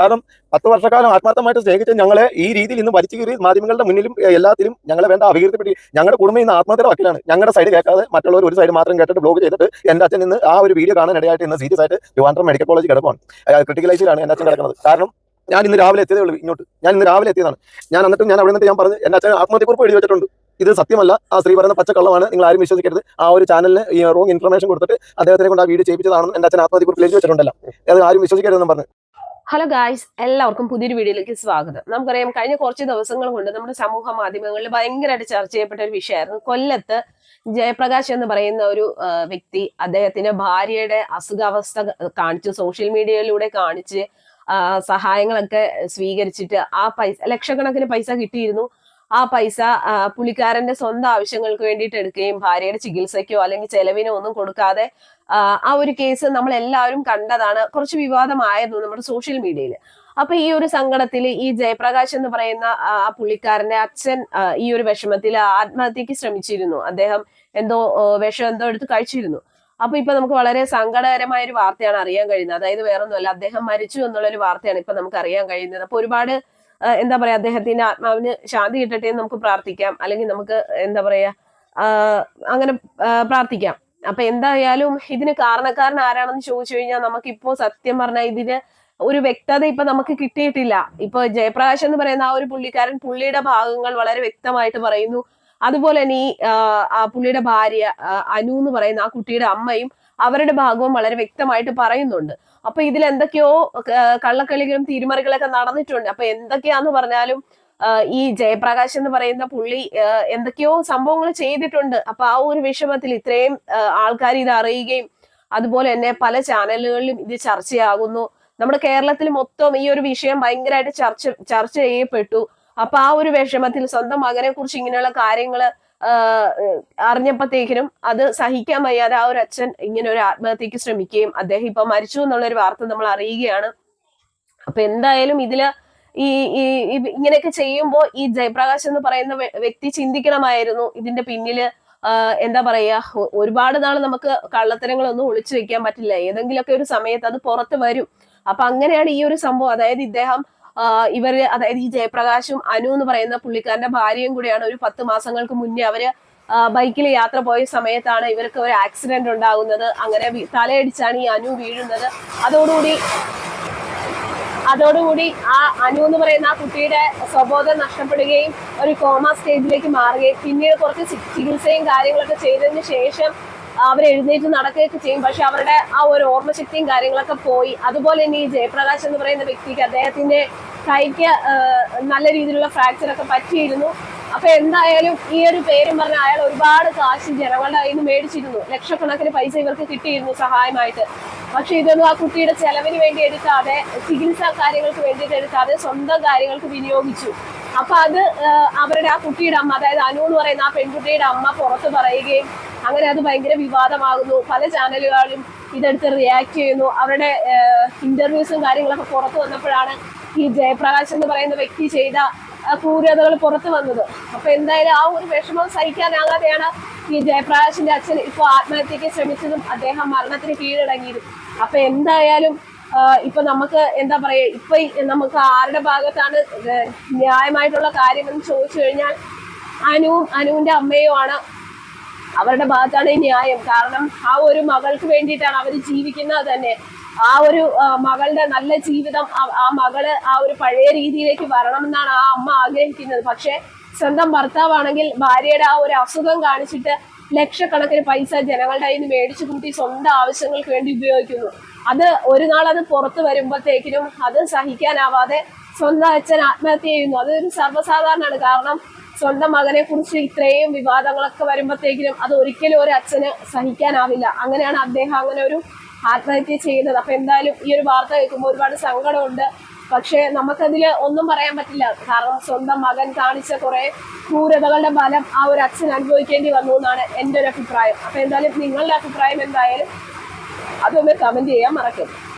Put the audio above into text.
കാരണം പത്ത് വർഷക്കാലം ആത്മാർത്ഥമായിട്ട് സ്നേഹിച്ച ഞങ്ങളെ ഈ രീതിയിൽ ഇന്ന് വരിച്ചു കീറി മാധ്യമങ്ങളുടെ മുന്നിലും എല്ലാത്തിലും ഞങ്ങളെ വേണ്ട അഭികീർത്തിപ്പെട്ടി ഞങ്ങളുടെ കുടുംബം ഇന്ന് ആത്മഹത്യയുടെ വക്കിലാണ്. ഞങ്ങളുടെ സൈഡ് കേൾക്കാതെ മറ്റുള്ളവർ ഒരു സൈഡ് മാത്രം കേട്ടിട്ട് ബ്ലോഗ് ചെയ്തിട്ട് എന്റെ അച്ഛൻ ഇന്ന് ആ ഒരു വീഡിയോ കാണാൻ ഇടയായിട്ട് ഇന്ന് സീരിയസ് ആയിട്ട് ട്രിവാൻഡ്രം മെഡിക്കൽ കോളേജ് കിടപ്പാണ് ക്രിട്ടിക്കലൈസിലാണ് എന്റെ അച്ഛൻ കിടക്കുന്നത്. കാരണം ഞാൻ ഇന്ന് രാവിലെ എത്തിയതേ ഉള്ളൂ ഇങ്ങോട്ട്. ഞാൻ ഇന്ന് രാവിലെ എത്തിയതാണ്. ഞാൻ എന്നിട്ടും ഞാൻ അവിടെ ഞാൻ പറഞ്ഞു എന്റെ അച്ഛൻ ആത്മഹത്യക്കുറിപ്പ് എഴുതി വെച്ചിട്ടുണ്ട്. ഇത് സത്യമല്ല. ആ സ്ത്രീ പറയുന്ന പച്ചക്കള്ളമാണ്. നിങ്ങൾ ആരും വിശ്വസിക്കരുത്. ആ ഒരു ചാനലിന് ഈ റോങ് ഇൻഫർമേഷൻ കൊടുത്തിട്ട് അദ്ദേഹത്തിനെ കൊണ്ട് ആ വീഡിയോ ചെയ്യിപ്പിച്ചതാണെന്ന് എന്റെ അച്ഛൻ ആത്മഹത്യക്കുറിപ്പ് എഴുതി വെച്ചിട്ടുണ്ടല്ലോ. അത് ആരും വിശ്വസിക്കരുതെന്ന് പറഞ്ഞു. ഹലോ ഗായ്സ് എല്ലാവർക്കും പുതിയൊരു വീഡിയോയിലേക്ക് സ്വാഗതം. നമുക്കറിയാം കഴിഞ്ഞ കുറച്ച് ദിവസങ്ങൾ കൊണ്ട് നമ്മുടെ സമൂഹ മാധ്യമങ്ങളിൽ ഭയങ്കരമായിട്ട് ചർച്ച ചെയ്യപ്പെട്ട ഒരു വിഷയമായിരുന്നു കൊല്ലത്ത് ജയപ്രകാശ് എന്ന് പറയുന്ന ഒരു വ്യക്തി അദ്ദേഹത്തിന്റെ ഭാര്യയുടെ അസുഖാവസ്ഥ കാണിച്ച് സോഷ്യൽ മീഡിയയിലൂടെ കാണിച്ച് സഹായങ്ങളൊക്കെ സ്വീകരിച്ചിട്ട് ആ പൈസ ലക്ഷക്കണക്കിന് പൈസ കിട്ടിയിരുന്നു. ആ പൈസ പുള്ളിക്കാരന്റെ സ്വന്തം ആവശ്യങ്ങൾക്ക് വേണ്ടിയിട്ട് എടുക്കുകയും ഭാര്യയുടെ ചികിത്സയ്ക്കോ അല്ലെങ്കിൽ ചെലവിനോ ഒന്നും കൊടുക്കാതെ ആ, ഒരു കേസ് നമ്മൾ എല്ലാവരും കണ്ടതാണ്. കുറച്ച് വിവാദമായിരുന്നു നമ്മുടെ സോഷ്യൽ മീഡിയയിൽ അപ്പൊ ഈ ഒരു സങ്കടത്തിൽ ഈ ജയപ്രകാശ് എന്ന് പറയുന്ന ആ പുള്ളിക്കാരന്റെ അച്ഛൻ ഈ ഒരു വിഷമത്തിൽ ആത്മഹത്യക്ക് ശ്രമിച്ചിരുന്നു. അദ്ദേഹം എന്തോ വിഷം എന്തോ എടുത്ത് കഴിച്ചിരുന്നു. അപ്പൊ ഇപ്പൊ നമുക്ക് വളരെ സങ്കടകരമായ ഒരു വാർത്തയാണ് അറിയാൻ കഴിയുന്നത്. അതായത് വേറൊന്നുമല്ല അദ്ദേഹം മരിച്ചു എന്നുള്ള ഒരു വാർത്തയാണ് ഇപ്പൊ നമുക്ക് അറിയാൻ കഴിയുന്നത്. അപ്പൊ ഒരുപാട് എന്താ പറയാ അദ്ദേഹത്തിന്റെ ആത്മാവിന് ശാന്തി കിട്ടട്ടെ എന്ന് നമുക്ക് പ്രാർത്ഥിക്കാം. അല്ലെങ്കിൽ നമുക്ക് എന്താ പറയാ അങ്ങനെ പ്രാർത്ഥിക്കാം. അപ്പൊ എന്തായാലും ഇതിന് കാരണക്കാരൻ ആരാണെന്ന് ചോദിച്ചു കഴിഞ്ഞാൽ നമുക്കിപ്പോ സത്യം പറഞ്ഞാൽ ഇതിന് ഒരു വ്യക്തത ഇപ്പൊ നമുക്ക് കിട്ടിയിട്ടില്ല. ഇപ്പൊ ജയപ്രകാശ് എന്ന് പറയുന്ന ആ ഒരു പുള്ളിക്കാരൻ പുള്ളിയുടെ ഭാഗങ്ങൾ വളരെ വ്യക്തമായിട്ട് പറയുന്നു. അതുപോലെ തന്നെ ഈ പുള്ളിയുടെ ഭാര്യ അനു എന്ന് പറയുന്ന ആ കുട്ടിയുടെ അമ്മയും അവരുടെ ഭാഗവും വളരെ വ്യക്തമായിട്ട് പറയുന്നുണ്ട്. അപ്പൊ ഇതിൽ എന്തൊക്കെയോ കള്ളക്കളികളും തിരിമറികളൊക്കെ നടന്നിട്ടുണ്ട്. അപ്പൊ എന്തൊക്കെയാന്ന് പറഞ്ഞാലും ഈ ജയപ്രകാശ് എന്ന് പറയുന്ന പുള്ളി എന്തൊക്കെയോ സംഭവങ്ങൾ ചെയ്തിട്ടുണ്ട്. അപ്പൊ ആ ഒരു വിഷമത്തിൽ ഇത്രയും ആൾക്കാർ ഇത് അറിയുകയും അതുപോലെ തന്നെ പല ചാനലുകളിലും ഇത് ചർച്ചയാകുന്നു. നമ്മുടെ കേരളത്തിൽ മൊത്തം ഈ ഒരു വിഷയം ഭയങ്കരമായിട്ട് ചർച്ച ചർച്ച ചെയ്യപ്പെട്ടു. അപ്പൊ ആ ഒരു വിഷമത്തിൽ സ്വന്തം മകനെ കുറിച്ച് ഇങ്ങനെയുള്ള കാര്യങ്ങൾ അറിഞ്ഞപ്പോഴത്തേക്കിനും അത് സഹിക്കാൻ വയ്യാതെ ആ ഒരു അച്ഛൻ ഇങ്ങനെ ഒരു ആത്മഹത്യക്ക് ശ്രമിക്കുകയും അദ്ദേഹം ഇപ്പൊ മരിച്ചു എന്നുള്ള ഒരു വാർത്ത നമ്മൾ അറിയുകയാണ്. അപ്പൊ എന്തായാലും ഇതിൽ ഈ ഈ ഇങ്ങനെയൊക്കെ ചെയ്യുമ്പോൾ ഈ ജയപ്രകാശ് എന്ന് പറയുന്ന വ്യക്തി ചിന്തിക്കണമായിരുന്നു. ഇതിന്റെ പിന്നിൽ എന്താ പറയാ ഒരുപാട് നാൾ നമുക്ക് കള്ളത്തരങ്ങളൊന്നും ഒളിച്ചു വെക്കാൻ പറ്റില്ല. ഏതെങ്കിലുമൊക്കെ ഒരു സമയത്ത് അത് പുറത്ത് വരും. അപ്പൊ അങ്ങനെയാണ് ഈ ഒരു സംഭവം. അതായത് ഇദ്ദേഹം ഇവർ അതായത് ഈ ജയപ്രകാശും അനു എന്ന് പറയുന്ന പുള്ളിക്കാരന്റെ ഭാര്യയും കൂടിയാണ് ഒരു പത്ത് മാസങ്ങൾക്ക് മുന്നേ അവർ ബൈക്കിൽ യാത്ര പോയ സമയത്താണ് ഇവർക്ക് ഒരു ആക്സിഡന്റ് ഉണ്ടാകുന്നത്. അങ്ങനെ തലയടിച്ചാണ് ഈ അനു വീഴുന്നത്. അതോടുകൂടി അതോടുകൂടി ആ അനു എന്ന് പറയുന്ന ആ കുട്ടിയുടെ സ്വബോധം നഷ്ടപ്പെടുകയും ഒരു കോമ സ്റ്റേജിലേക്ക് മാറുകയും പിന്നീട് കുറച്ച് ചികിത്സയും കാര്യങ്ങളൊക്കെ ചെയ്തതിന് ശേഷം അവർ എഴുന്നേറ്റ് നടക്കുകയൊക്കെ ചെയ്യും. പക്ഷെ അവരുടെ ആ ഒരു ഓർമ്മശക്തിയും കാര്യങ്ങളൊക്കെ പോയി. അതുപോലെ തന്നെ ഈ ജയപ്രകാശ് എന്ന് പറയുന്ന വ്യക്തിക്ക് അദ്ദേഹത്തിന്റെ കൈക്ക് നല്ല രീതിയിലുള്ള ഫ്രാക്ചർ ഒക്കെ പറ്റിയിരുന്നു. അപ്പൊ എന്തായാലും ഈ ഒരു പേരും പറഞ്ഞ അയാൾ ഒരുപാട് കാശ് ജനങ്ങളുടെ കയ്യിൽ നിന്ന് മേടിച്ചിരുന്നു. ലക്ഷക്കണക്കിന് പൈസ ഇവർക്ക് കിട്ടിയിരുന്നു സഹായമായിട്ട്. പക്ഷെ ഇതൊന്നും ആ കുട്ടിയുടെ ചെലവിന് വേണ്ടി എടുക്കാതെ ചികിത്സാ കാര്യങ്ങൾക്ക് വേണ്ടിയിട്ട് എടുക്കാതെ സ്വന്തം കാര്യങ്ങൾക്ക് വിനിയോഗിച്ചു. അപ്പൊ അത് അവരുടെ ആ കുട്ടിയുടെ അമ്മ അതായത് അനു എന്ന് പറയുന്ന ആ പെൺകുട്ടിയുടെ അമ്മ പുറത്ത് പറയുകയും അങ്ങനെ അത് ഭയങ്കര വിവാദമാകുന്നു. പല ചാനലുകളും ഇതെടുത്ത് റിയാക്ട് ചെയ്യുന്നു. അവരുടെ ഇന്റർവ്യൂസും കാര്യങ്ങളൊക്കെ പുറത്തു വന്നപ്പോഴാണ് ഈ ജയപ്രകാശ് എന്ന് പറയുന്ന വ്യക്തി ചെയ്ത ക്രൂരതകൾ പുറത്തു വന്നത്. അപ്പൊ എന്തായാലും ആ ഒരു വിഷമം സഹിക്കാനാകാതെയാണ് ഈ ജയപ്രകാശിന്റെ അച്ഛൻ ഇപ്പൊ ആത്മഹത്യക്ക് ശ്രമിച്ചതും അദ്ദേഹം മരണത്തിന് കീഴടങ്ങിയതും. അപ്പൊ എന്തായാലും ഇപ്പൊ നമുക്ക് എന്താ പറയാ ഇപ്പൊ നമുക്ക് ആരുടെ ഭാഗത്താണ് ന്യായമായിട്ടുള്ള കാര്യമെന്ന് ചോദിച്ചു കഴിഞ്ഞാൽ അനുവും അനുവിന്റെ അമ്മയുമാണ് അവരുടെ ഭാഗത്താണ് ന്യായം. കാരണം ആ ഒരു മകൾക്ക് വേണ്ടിയിട്ടാണ് അവർ ജീവിക്കുന്നത് തന്നെ. ആ ഒരു മകളുടെ നല്ല ജീവിതം ആ മകൾ ആ ഒരു പഴയ രീതിയിലേക്ക് വരണമെന്നാണ് ആ അമ്മ ആഗ്രഹിക്കുന്നത്. പക്ഷെ സ്വന്തം ഭർത്താവാണെങ്കിൽ ഭാര്യയുടെ ആ ഒരു അസുഖം കാണിച്ചിട്ട് ലക്ഷക്കണക്കിന് പൈസ ജനങ്ങളുടെ കയ്യിൽ നിന്ന് മേടിച്ചു കൂട്ടി സ്വന്തം ആവശ്യങ്ങൾക്ക് വേണ്ടി ഉപയോഗിക്കുന്നു. അത് ഒരു നാൾ അത് പുറത്തു വരുമ്പോഴത്തേക്കിനും അത് സഹിക്കാനാവാതെ സ്വന്തം അച്ഛൻ ആത്മഹത്യ ചെയ്യുന്നു. അതൊരു സർവസാധാരണമാണ്. കാരണം സ്വന്തം മകനെ കുറിച്ച് ഇത്രയും വിവാദങ്ങളൊക്കെ വരുമ്പോഴത്തേക്കിനും അത് ഒരിക്കലും ഒരു അച്ഛന് സഹിക്കാനാവില്ല. അങ്ങനെയാണ് അദ്ദേഹം അങ്ങനെ ഒരു ആത്മഹത്യ ചെയ്യുന്നത് അപ്പൊ എന്തായാലും ഈ ഒരു വാർത്ത കേൾക്കുമ്പോൾ ഒരുപാട് സങ്കടമുണ്ട്. പക്ഷേ നമുക്കതിൽ ഒന്നും പറയാൻ പറ്റില്ല. കാരണം സ്വന്തം മകൻ കാണിച്ച കുറെ ക്രൂരതകളുടെ ഫലം ആ ഒരു അച്ഛൻ അനുഭവിക്കേണ്ടി വന്നു എന്നാണ് എന്റെ ഒരു അഭിപ്രായം. അപ്പൊ എന്തായാലും നിങ്ങളുടെ അഭിപ്രായം എന്തായാലും അതൊന്ന് കമന്റ് ചെയ്യാൻ മറക്കരുത്.